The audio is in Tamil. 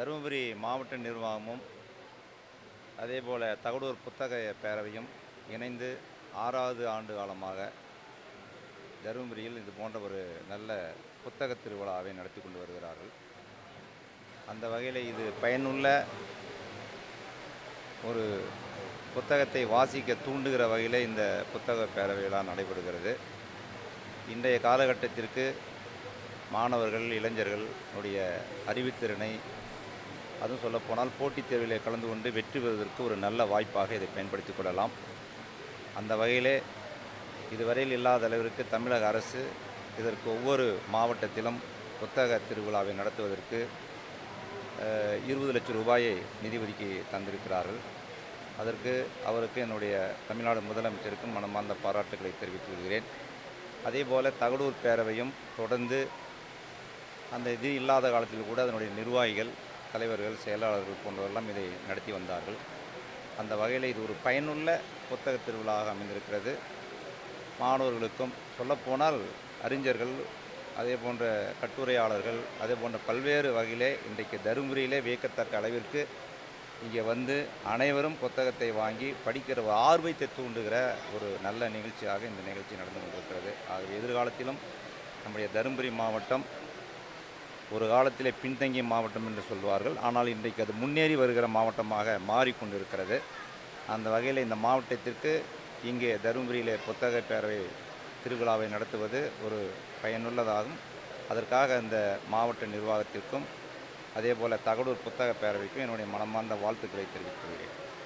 தருமபுரி மாவட்ட நிர்வாகமும் அதே போல் தகடூர் புத்தக பேரவையும் இணைந்து ஆறாவது ஆண்டு காலமாக தருமபுரியில் இது போன்ற ஒரு நல்ல புத்தக திருவிழாவை நடத்தி கொண்டு வருகிறார்கள். அந்த வகையில் இது பயனுள்ள ஒரு புத்தகத்தை வாசிக்க தூண்டுகிற வகையில் இந்த புத்தக பேரவையெல்லாம் நடைபெறுகிறது. இன்றைய காலகட்டத்திற்கு மாணவர்கள் இளைஞர்களுடைய அறிவுத்திறனை அதுவும் சொல்லப்போனால் போட்டித் தேர்வில் கலந்து கொண்டு வெற்றி பெறுவதற்கு ஒரு நல்ல வாய்ப்பாக இதை பயன்படுத்திக் கொள்ளலாம். அந்த வகையிலே இதுவரையில் இல்லாத அளவிற்கு தமிழக அரசு இதற்கு ஒவ்வொரு மாவட்டத்திலும் புத்தக திருவிழாவை நடத்துவதற்கு இருபது லட்சம் ரூபாயை நிதி ஒதுக்கி தந்திருக்கிறார்கள். அதற்கு அவருக்கு என்னுடைய தமிழ்நாடு முதலமைச்சருக்கும் மனமார்ந்த பாராட்டுகளை தெரிவித்துக் கொள்கிறேன். அதே போல் தகடூர் பேரவையும் தொடர்ந்து அந்த இது இல்லாத காலத்தில் கூட அதனுடைய நிர்வாகிகள் தலைவர்கள் செயலாளர்கள் போன்றவரெல்லாம் இதை நடத்தி வந்தார்கள். அந்த வகையில் இது ஒரு பயனுள்ள புத்தக திருவிழாவாக அமைந்திருக்கிறது. மாணவர்களுக்கும் சொல்லப்போனால் அறிஞர்கள் அதே போன்ற கட்டுரையாளர்கள் அதே போன்ற பல்வேறு வகையிலே இன்றைக்கு தருமபுரியிலே வியக்கத்தக்க அளவிற்கு இங்கே வந்து அனைவரும் புத்தகத்தை வாங்கி படிக்கிற ஆர்வத்தை தூண்டுகிற ஒரு நல்ல நிகழ்ச்சியாக இந்த நிகழ்ச்சி நடந்து கொண்டிருக்கிறது. ஆகவே எதிர்காலத்திலும் நம்முடைய தருமபுரி மாவட்டம் ஒரு காலத்திலே பின்தங்கிய மாவட்டம் என்று சொல்வார்கள். ஆனால் இன்றைக்கு அது முன்னேறி வருகிற மாவட்டமாக மாறிக்கொண்டிருக்கிறது. அந்த வகையில் இந்த மாவட்டத்திற்கு இங்கே தருமபுரியிலே புத்தக பேரவை திருவிழாவை நடத்துவது ஒரு பயனுள்ளதாகும். அதற்காக இந்த மாவட்ட நிர்வாகத்திற்கும் அதே போல் தகடூர் புத்தக பேரவைக்கும் என்னுடைய மனமார்ந்த வாழ்த்துக்களை தெரிவித்துக் கொள்கிறேன்.